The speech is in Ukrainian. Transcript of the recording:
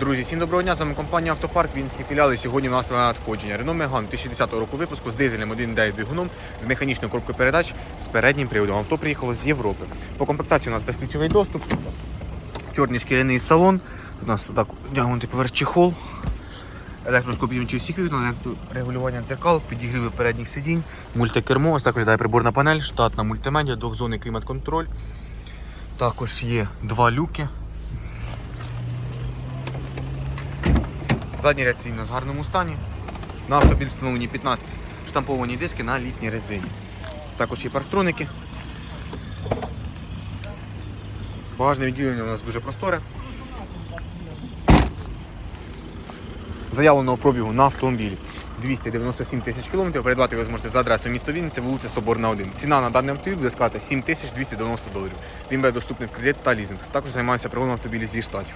Друзі, всім доброго дня. З вами компанія Автопарк, Вінські філіали. Сьогодні у нас на надходження. Renault Megane 2010 року випуску з дизельним 1.9 двигуном, з механічною коробкою передач, з переднім приводом. Авто приїхало з Європи. По комплектації у нас безключовий доступ, чорний шкіряний салон. У нас так одягнутий поверх чехол. Електроскопіюючи всіх вікон, регулювання дзеркал, підігріви передніх сидінь, мультикермо, ось так виглядає приборна панель, штатна мультимедіа, двохзонний клімат-контроль. Також є два люки. Задній ряд сильно в гарному стані. На автомобіль встановлені 15 штамповані диски на літній резині. Також є парктроники. Багажне відділення у нас дуже просторе. Заявленого пробігу на автомобілі 297 тисяч кілометрів. Передбати ви зможете за адресою місто Вінниця, вулиця Соборна 1. Ціна на даний автомобіль буде складати 7290 доларів. Він буде доступний в кредит та лізинг. Також займається пригоном автомобілів зі штатів.